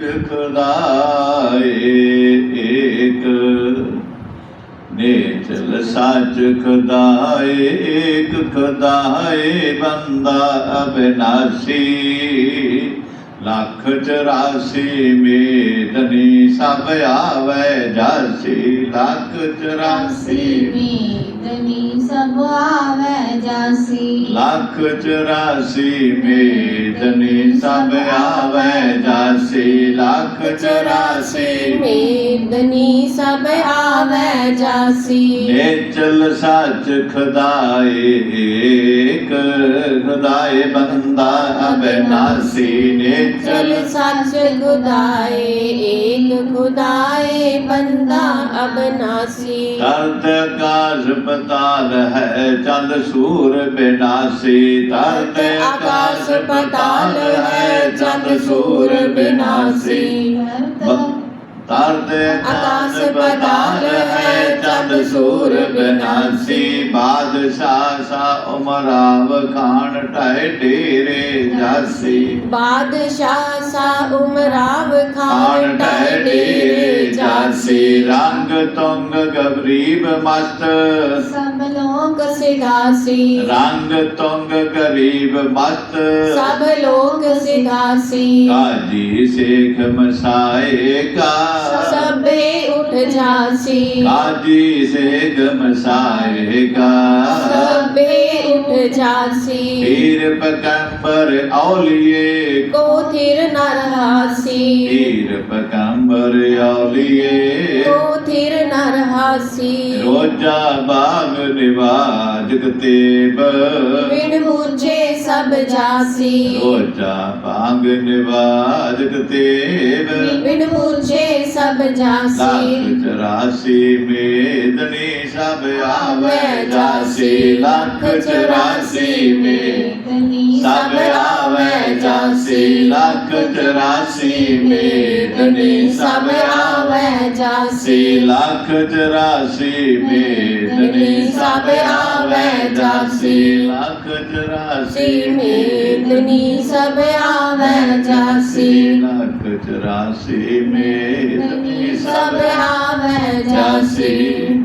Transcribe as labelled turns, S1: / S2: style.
S1: ਖੁਦਾਏ ਏਕ। ਨੇਚਲ ਸਾਚ ਖੁਦਾਏ ਏਕ ਖੁਦਾਏ ਬੰਦਾ ਅਬਿਨਾਸੀ। ਲੱਖ ਚਰਾਸੀ ਮੇਦਨੀ ਸਭ ਆਵੇ ਜਾਸੀ। ਲੱਖ ਚਰਾਸੀ
S2: ਦਨੀ ਸਭ ਆਵੇ ਜਾਸੀ।
S1: ਲੱਖ ਚਰਾਸੀ ਮੇਦਨੀ ਸਭ ਆਵੇ ਜਾਸੀ। ਲੱਖ ਚਰਾਸੀ
S2: ਮੇਦਨੀ ਸਭ ਆਵੇ ਜਾਸੀ
S1: ਨੇਚਲ ਸੱਚ ਖੁਦਾਏ ਏਕ ਖੁਦਾਏ ਬੰਦਾ ਅਬਿਨਾਸੀ ਨੇਚਲ
S2: ਚਲ ਸੱਚ ਖੁਦਾਏ ਏਕ ਖੁਦਾਏ ਬੰਦਾ ਅਬਨਾਸੀ
S1: ਤਰਤ ਆਕਾਸ਼ ਪਤਾਲ ਹੈ ਚੰਦ ਸੂਰ ਬਿਨਾਸੀ ਤਰਤ
S2: ਆਕਾਸ਼ ਪਤਾਲ ਹੈ ਚੰਦ ਸੂਰ ਬਿਨਾਸੀ
S1: ਤਰਤ
S2: ਆਕਾਸ਼ ਪਤਾਲ ਸੂਰ ਬਿਨਾਸੀ
S1: ਬਾਦਸ਼ਾਹ ਸਾ ਉਮਰਾਵ ਖਾਨ ਟਾਏ ਡੇਰੇ ਜਾਸੀ
S2: ਬਾਦਸ਼ਾਹ ਸਾ ਉਮਰਾਵ ਖਾਨ
S1: ਟਾਏ ਡੇਰੇ ਜਾਸੀ ਰੰਗ ਤੁੰਗ ਗਰੀਬ ਮਸਤ
S2: ਸਭ ਲੋਕ ਸਿਧਾਸੀ
S1: ਰੰਗ ਤੁੰਗ ਗਰੀਬ ਮਸਤ
S2: ਸਭ ਲੋਕ ਸਿਧਾਸੀ
S1: ਕਾਜੀ ਸੇਖ ਮਸਾਏ ਕਾ
S2: ਸਭੇ ਉਠ ਜਾਸੀ
S1: ਕਾਜੀ ਸੇਖ ਮਸਾਏ ਕਾ
S2: ਸਭੇ ਜਾਸੀ
S1: ਪੀਰ ਪਕੰਬਰ ਔਲੀਏ
S2: ਕੋ ਥਿਰ ਨ ਰਹਾਸੀ
S1: ਪੀਰ ਪਕੰਬਰ ਔਲੀਏ
S2: ਕੋ ਥਿਰ ਨ ਰਹਾਸੀ
S1: ਰੋਜਾ ਬਾਗ ਨਿਵਾਜ ਕਤੇਬ
S2: ਵਿਣ ਮੁਝੇ ਸਭ ਜਾਸੀ।
S1: ਰੋਜਾ ਬਾਗ ਨਿਵਾਜ ਕਤੇਬ
S2: ਵਿਣ ਮੁਝੇ ਸਭ ਜਾਸੀ।
S1: ਲੱਖ ਚਰਾਸੀ ਮੇਦਨੀ ਸਭ ਆਵੇ ਜਾਸੀ। ਲੱਖ ਚਰਾਸੀ ਮੇਦਨੀ ਸਭ ਆਵੇ ਜਾਸੀ। ਲੱਖ ਚਰਾਸੀ ਮੇਦਨੀ ਸਭ ਆਵੇ
S2: ਜਾਸੀ।
S1: ਲੱਖ ਚਰਾਸੀ ਮੇਦਨੀ ਸਭ ਆਵੇ ਜਾਸੀ। ਲੱਖ ਚਰਾਸੀ
S2: ਮੇਦਨੀ ਸਭ ਆਵੇ ਜਾਸੀ।
S1: ਲੱਖ ਚਰਾਸੀ ਮੇਦਨੀ
S2: ਸਭ ਆਵੇ ਜਾਸੀ।